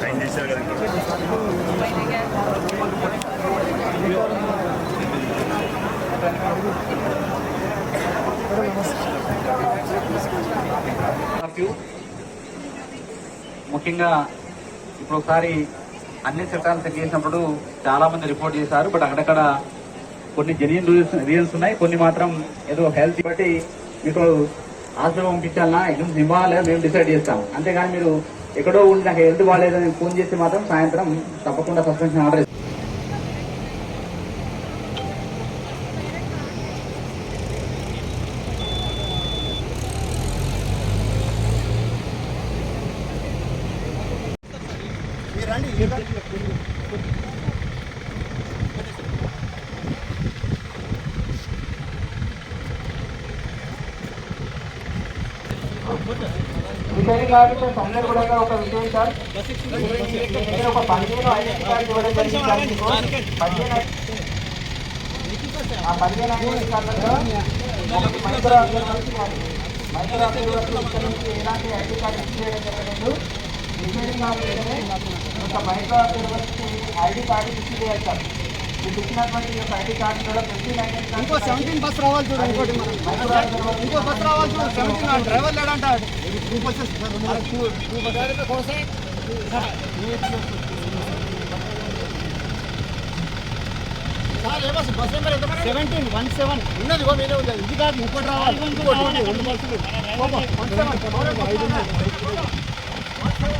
Sign చేశారు కదా ముఖ్యంగా ఇప్పుడు ఒకసారి అన్ని చట్టాలు చెక్ చేసినప్పుడు చాలా మంది రిపోర్ట్ చేశారు బట్ అక్కడక్కడ కొన్ని జెన్యున్ రీజన్స్ ఉన్నాయి. కొన్ని మాత్రం ఏదో హెల్త్ బట్టి మీకు హాస్పిటల్ పంపించాలన్నా ఎగ్జామ్స్ ఇవ్వాలా మేము డిసైడ్ చేస్తాం అంతేగాని మీరు ఎక్కడో ఉండి నాకు హెల్త్ బాగాలేదని ఫోన్ చేస్తే మాత్రం సాయంత్రం తప్పకుండా సస్పెన్షన్ ఆర్డర్ రిటైరింగ్ ఆఫీసర్స్ అందరూ కూడా ఒక విషయం సార్ మీ ఒక పదిహేను ఐడెంటి కార్డు ఇవ్వడం జరిగింది సార్ మీకు. పదిహేను ఆ పదిహేను ఐడెంటి కార్డులలో ఒకటి మైక్రో అభ్యర్థులకి కానీ మైక్రో అభ్యర్థులకు ఇక్కడ నుంచి ఎలాంటి ఐడి కార్డు ఇచ్చేయడం జరగలేదు. రిపేరింగ్ ఆఫ్ ఒక మైక్రో అభ్యర్థులకి ఐడి కార్డు ఇచ్చి చేయాలి సార్ ఇంకో సెవెంటీన్ బస్ రావాలి చూడు ఇంకోటి ఇంకో బస్ రావాలి చూడు. Seventeen driver లేడంట two buses two two buses seventeen one seven ఉన్నది ఇగో మీదే ఉంది. ఇది కాదు ఇంకోటి రావాలి. ఇంకోటి రావాలి రెండు బస్సులు వన్ సెవెన్ ఐదు ఉన్నాయి ఒకసారి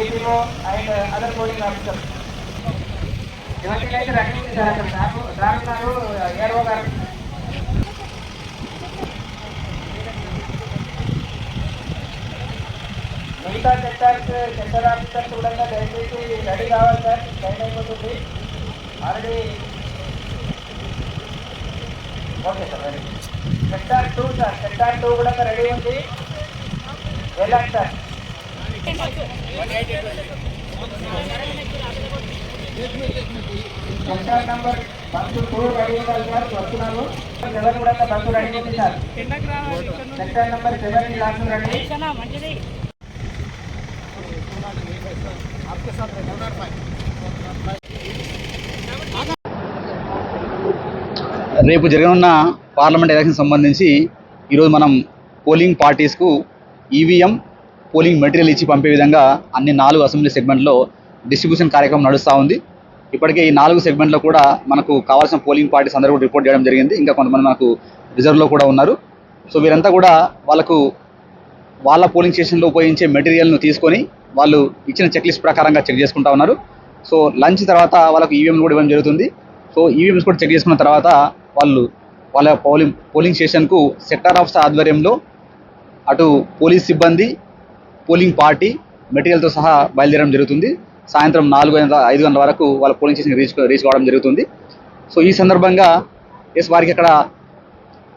APO and other polling officer ఇవన్నీ రన్నింగ్ ఉంది అక్కడ డ్రాఫ్ డ్రాఫ్ గారు గారు. మిగతా సెక్టార్స్ సెక్టర్ ఆఫీసర్స్ కూడా దయచేసి రెడీ కావాలి సార్. టైం అయిపోతుంది. Already okay sir ready. sector two sir sector two కూడా రెడీ ఉంది వెళ్ళండి sir sector number bus two ready ఉండాలి సార్ వస్తున్నాను సెవెన్ కూడా బస్సు రెడీ ఉంది sir sector number seven last ready आपके साथ रहेगा రేపు జరగనున్న పార్లమెంట్ ఎలక్షన్ సంబంధించి ఈరోజు మనం పోలింగ్ పార్టీస్కు ఈవీఎం పోలింగ్ మెటీరియల్ ఇచ్చి పంపే విధంగా అన్ని నాలుగు అసెంబ్లీ సెగ్మెంట్లో డిస్ట్రిబ్యూషన్ కార్యక్రమం నడుస్తూ ఉంది. ఇప్పటికే ఈ నాలుగు సెగ్మెంట్లో కూడా మనకు కావాల్సిన పోలింగ్ పార్టీస్ అందరూ కూడా రిపోర్ట్ చేయడం జరిగింది. ఇంకా కొంతమంది మనకు రిజర్వ్లో కూడా ఉన్నారు. సో వీరంతా కూడా వాళ్ళకు వాళ్ళ పోలింగ్ స్టేషన్లో ఉపయోగించే మెటీరియల్ను తీసుకొని వాళ్ళు ఇచ్చిన చెక్ లిస్ట్ ప్రకారంగా చెక్ చేసుకుంటా ఉన్నారు. సో లంచ్ తర్వాత వాళ్ళకు ఈవీఎంలు కూడా ఇవ్వడం జరుగుతుంది. సో ఈవీఎంస్ కూడా చెక్ చేసుకున్న తర్వాత వాళ్ళు వాళ్ళ పోలింగ్ పోలింగ్ స్టేషన్కు సెక్టార్ ఆఫీసర్ ఆధ్వర్యంలో అటు పోలీస్ సిబ్బంది పోలింగ్ పార్టీ మెటీరియల్తో సహా బయలుదేరడం జరుగుతుంది. సాయంత్రం నాలుగు గంటల ఐదు గంటల వరకు వాళ్ళ పోలింగ్ స్టేషన్ రీచ్ రీచ్ కావడం జరుగుతుంది. సో ఈ సందర్భంగా ఎస్ వారికి అక్కడ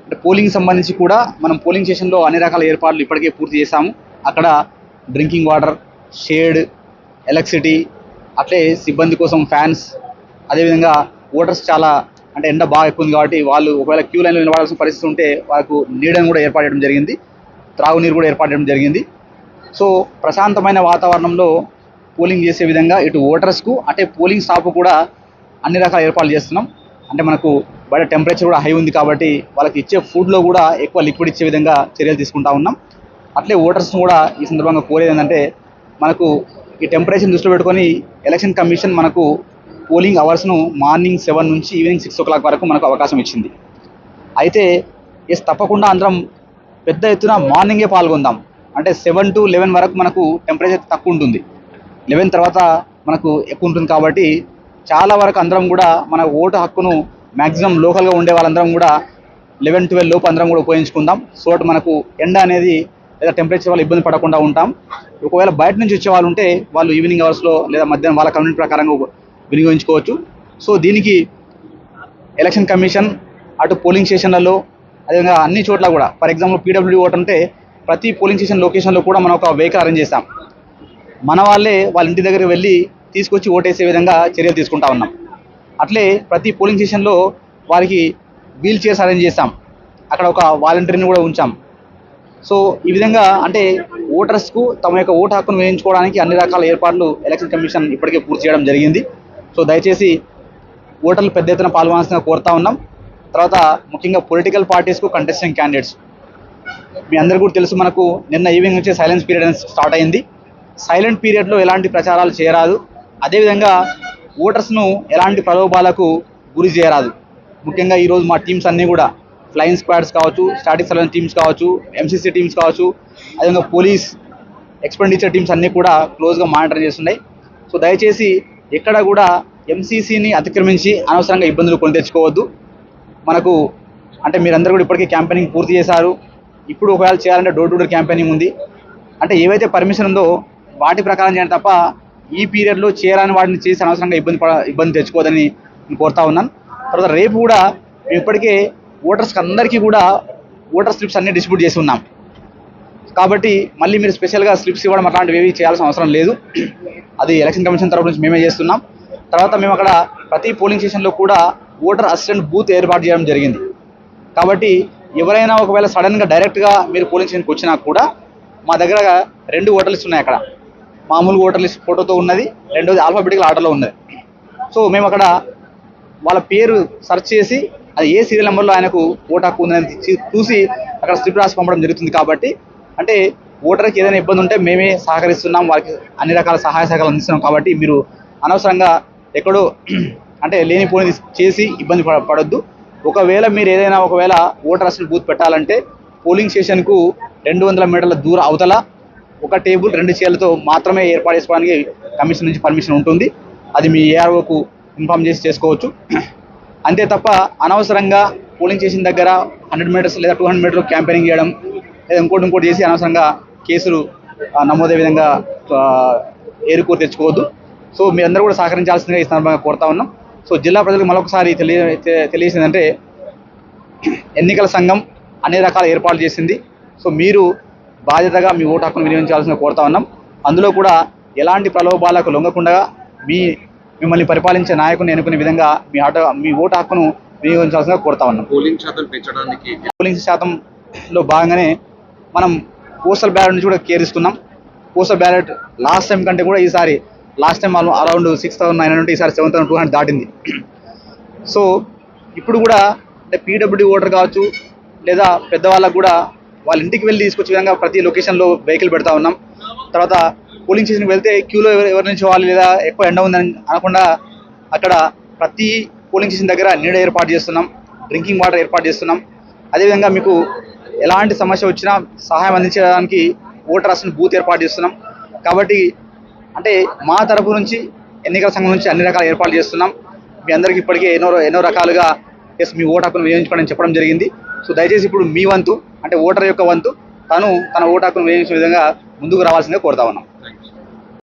అంటే పోలింగ్ సంబంధించి కూడా మనం పోలింగ్ స్టేషన్లో అన్ని రకాల ఏర్పాట్లు ఇప్పటికే పూర్తి చేశాము. అక్కడ డ్రింకింగ్ వాటర్ షేడ్ ఎలక్ట్రిసిటీ అట్లే సిబ్బంది కోసం ఫ్యాన్స్ అదేవిధంగా ఓటర్స్ చాలా అంటే ఎండ బాగా ఎక్కువ ఉంది కాబట్టి వాళ్ళు ఒకవేళ క్యూ లైన్లో నిలబడాల్సిన పరిస్థితి ఉంటే వాళ్ళకు నీడను కూడా ఏర్పాటు చేయడం జరిగింది. త్రాగునీరు కూడా ఏర్పాటు చేయడం జరిగింది. సో ప్రశాంతమైన వాతావరణంలో పోలింగ్ చేసే విధంగా ఇటు ఓటర్స్కు అంటే పోలింగ్ స్టాఫ్ కూడా అన్ని రకాల ఏర్పాట్లు చేస్తున్నాం. అంటే మనకు బయట టెంపరేచర్ కూడా హై ఉంది కాబట్టి వాళ్ళకి ఇచ్చే ఫుడ్లో కూడా ఎక్కువ లిక్విడ్ ఇచ్చే విధంగా చర్యలు తీసుకుంటా ఉన్నాం. అట్లే ఓటర్స్ని కూడా ఈ సందర్భంగా కోరేది ఏంటంటే మనకు ఈ టెంపరేచర్ దృష్టిలో పెట్టుకొని ఎలక్షన్ కమిషన్ మనకు పోలింగ్ అవర్స్ను మార్నింగ్ సెవెన్ నుంచి ఈవినింగ్ సిక్స్ ఓ క్లాక్ వరకు మనకు అవకాశం ఇచ్చింది. అయితే ఎస్ తప్పకుండా అందరం పెద్ద ఎత్తున మార్నింగే పాల్గొందాం. అంటే సెవెన్ టు లెవెన్ వరకు మనకు టెంపరేచర్ తక్కువ ఉంటుంది. లెవెన్ తర్వాత మనకు ఎక్కువ ఉంటుంది కాబట్టి చాలా వరకు అందరం కూడా మన ఓటు హక్కును మ్యాక్సిమం లోకల్గా ఉండే వాళ్ళందరం కూడా లెవెన్ ట్వెల్వ్ లోపు అందరం కూడా ఉపయోగించుకుందాం. సో మనకు ఎండ అనేది లేదా టెంపరేచర్ వల్ల ఇబ్బంది పడకుండా ఉంటాం. ఒకవేళ బయట నుంచి వచ్చే వాళ్ళు ఉంటే వాళ్ళు ఈవినింగ్ అవర్స్లో లేదా మధ్యాహ్నం వాళ్ళ కమ్యూనిటీ ప్రకారంగా వినియోగించుకోవచ్చు. సో దీనికి ఎలక్షన్ కమిషన్ అటు పోలింగ్ స్టేషన్లలో అదేవిధంగా అన్ని చోట్ల కూడా ఫర్ ఎగ్జాంపుల్ పీడబ్ల్యూడీ ఓట్ అంటే ప్రతి పోలింగ్ స్టేషన్ లొకేషన్లో కూడా మనం ఒక వెహికల్ అరేంజ్ చేస్తాం. మన వాళ్ళే వాళ్ళ ఇంటి దగ్గర వెళ్ళి తీసుకొచ్చి ఓటేసే విధంగా చర్యలు తీసుకుంటా ఉన్నాం. అట్లే ప్రతి పోలింగ్ స్టేషన్లో వారికి వీల్ చైర్స్ అరేంజ్ చేస్తాం. అక్కడ ఒక వాలంటీర్ని కూడా ఉంచాం. సో ఈ విధంగా అంటే ఓటర్స్కు తమ యొక్క ఓటు హక్కును వేయించుకోవడానికి అన్ని రకాల ఏర్పాట్లు ఎలక్షన్ కమిషన్ ఇప్పటికే పూర్తి చేయడం జరిగింది. సో దయచేసి ఓటర్లు పెద్ద ఎత్తున పాల్గొనాల్సిన కోరుతా ఉన్నాం. తర్వాత ముఖ్యంగా పొలిటికల్ పార్టీస్కు కంటెస్టింగ్ క్యాండిడేట్స్ మీ అందరికీ కూడా తెలుసు మనకు నిన్న ఈవినింగ్ నుంచి సైలెన్స్ పీరియడ్ స్టార్ట్ అయింది. సైలెంట్ పీరియడ్లో ఎలాంటి ప్రచారాలు చేయరాదు. అదేవిధంగా ఓటర్స్ను ఎలాంటి ప్రలోభాలకు గురి చేయరాదు. ముఖ్యంగా ఈరోజు మా టీమ్స్ అన్నీ కూడా ఫ్లయింగ్ స్క్వాడ్స్ కావచ్చు స్టాటిక్ సర్వెన్స్ టీమ్స్ కావచ్చు ఎంసీసీ టీమ్స్ కావచ్చు అదేవిధంగా పోలీస్ ఎక్స్పెండిచర్ టీమ్స్ అన్నీ కూడా క్లోజ్గా మానిటర్ చేస్తున్నాయి. సో దయచేసి ఎక్కడ కూడా ఎంసీసీని అతిక్రమించి అనవసరంగా ఇబ్బందులు కొని తెచ్చుకోవద్దు. మనకు అంటే మీరందరూ కూడా ఇప్పటికే క్యాంపెయినింగ్ పూర్తి చేశారు. ఇప్పుడు ఒకవేళ చేయాలంటే డోర్ టు డోర్ క్యాంపెయినింగ్ ఉంది. అంటే ఏవైతే పర్మిషన్ ఉందో వాటి ప్రకారం చేయడం తప్ప ఈ పీరియడ్లో చేయాలని వాటిని చేసి అనవసరంగా ఇబ్బంది పడ ఇబ్బంది తెచ్చుకోవద్దని నేను కోరుతా ఉన్నాను. తర్వాత రేపు కూడా మేము ఇప్పటికే ఓటర్స్కి అందరికీ కూడా ఓటర్ స్లిప్స్ అన్ని డిస్ట్రిబ్యూట్ చేసి ఉన్నాం. కాబట్టి మళ్ళీ మీరు స్పెషల్గా స్లిప్స్ ఇవ్వడం అట్లాంటివి ఏవి చేయాల్సిన అవసరం లేదు. అది ఎలక్షన్ కమిషన్ తరఫు నుంచి మేమే చేస్తున్నాం. తర్వాత మేము అక్కడ ప్రతి పోలింగ్ స్టేషన్లో కూడా ఓటర్ అసిస్టెంట్ బూత్ ఏర్పాటు చేయడం జరిగింది. కాబట్టి ఎవరైనా ఒకవేళ సడన్గా డైరెక్ట్గా మీరు పోలింగ్ స్టేషన్కి వచ్చినా కూడా మా దగ్గర రెండు ఓటర్ లిస్ట్ ఉన్నాయి అక్కడ. మామూలు ఓటర్ లిస్ట్ ఫోటోతో ఉన్నది రెండోది ఆల్ఫాబెటికల్ ఆర్డర్లో ఉన్నది. సో మేము అక్కడ వాళ్ళ పేరు సెర్చ్ చేసి అది ఏ సీరియల్ నెంబర్లో ఆయనకు ఓటు హక్కు ఉందని చూసి అక్కడ స్లిప్ రాసి పంపడం జరుగుతుంది కాబట్టి అంటే ఓటర్కి ఏదైనా ఇబ్బంది ఉంటే మేమే సహకరిస్తున్నాం వారికి అన్ని రకాల సహాయ సహకారాలు అందిస్తున్నాం కాబట్టి మీరు అనవసరంగా ఎక్కడో అంటే లేనిపోనిది చేసి ఇబ్బంది పడ పడొద్దు. ఒకవేళ మీరు ఏదైనా ఒకవేళ ఓటర్ అసలు బూత్ పెట్టాలంటే పోలింగ్ స్టేషన్కు రెండు వందల మీటర్ల దూర అవతల ఒక టేబుల్ రెండు చైర్లతో మాత్రమే ఏర్పాటు చేసుకోవడానికి కమిషన్ నుంచి పర్మిషన్ ఉంటుంది. అది మీ ఏఆర్ఓకు ఇన్ఫామ్ చేసి చేసుకోవచ్చు. అంతే తప్ప అనవసరంగా పోలింగ్ స్టేషన్ దగ్గర హండ్రెడ్ మీటర్స్ లేదా టూ హండ్రెడ్ మీటర్లు క్యాంపెయినింగ్ చేయడం లేదా ఇంకోటి ఇంకోటి చేసి అనవసరంగా కేసులు ఆ, నమోదయ్యే విధంగా ఏరుకోరు తెచ్చుకోవద్దు. సో మీ అందరూ కూడా సహకరించాల్సిందిగా ఈ సందర్భంగా కోరుతా ఉన్నాం. సో జిల్లా ప్రజలకు మరొకసారి తెలియ తె- తెలియజేసిందంటే ఎన్నికల సంఘం అన్ని రకాల ఏర్పాట్లు చేసింది. సో మీరు బాధ్యతగా మీ ఓటు హక్కును వినియోగించాల్సిన కోరుతా ఉన్నాం. అందులో కూడా ఎలాంటి ప్రలోభాలకు లొంగకుండా మీ మిమ్మల్ని పరిపాలించే నాయకుని ఎన్నుకునే విధంగా మీ ఆట మీ ఓటు హక్కును వినియోగించాల్సిందిగా కోరుతా ఉన్నాం. పోలింగ్ శాతం పెంచడానికి పోలింగ్ శాతంలో భాగంగానే మనం పోస్టల్ బ్యాలెట్ నుంచి కూడా కేర్ ఇస్తున్నాం పోస్టల్ బ్యాలెట్ లాస్ట్ టైం కంటే కూడా ఈసారి last time around six thousand nine hundred ఈసారి సెవెన్ థౌసండ్ టూ హండ్రెడ్ దాటింది. సో ఇప్పుడు కూడా అంటే పీడబ్ల్యూడీ ఓటర్ కావచ్చు లేదా పెద్దవాళ్ళకు కూడా వాళ్ళ ఇంటికి వెళ్ళి తీసుకొచ్చే విధంగా ప్రతి లొకేషన్లో వెహికల్ పెడతా ఉన్నాం. తర్వాత పోలింగ్ స్టేషన్కి వెళ్తే క్యూలో ఎవరు ఎవరి నుంచి వాళ్ళు లేదా ఎక్కువ ఎండ ఉందని అనకుండా అక్కడ ప్రతి పోలింగ్ స్టేషన్ దగ్గర నీడ ఏర్పాటు చేస్తున్నాం. డ్రింకింగ్ వాటర్ ఏర్పాటు చేస్తున్నాం. అదేవిధంగా మీకు ఎలాంటి సమస్య వచ్చినా సహాయం అందించడానికి ఓటర్ అసలు బూత్ ఏర్పాటు చేస్తున్నాం. కాబట్టి అంటే మా తరపు నుంచి ఎన్నికల సంఘం నుంచి అన్ని రకాల ఏర్పాట్లు చేస్తున్నాం. మీ అందరికీ ఇప్పటికే ఎన్నో ఎన్నో రకాలుగా ఎస్ మీ ఓటు హక్కును వినియోగించుకోవడం చెప్పడం జరిగింది. సో దయచేసి ఇప్పుడు మీ వంతు అంటే ఓటర్ యొక్క వంతు తను తన ఓటు హక్కును వినియోగించే విధంగా ముందుకు రావాల్సిందిగా కోరుతా ఉన్నాం.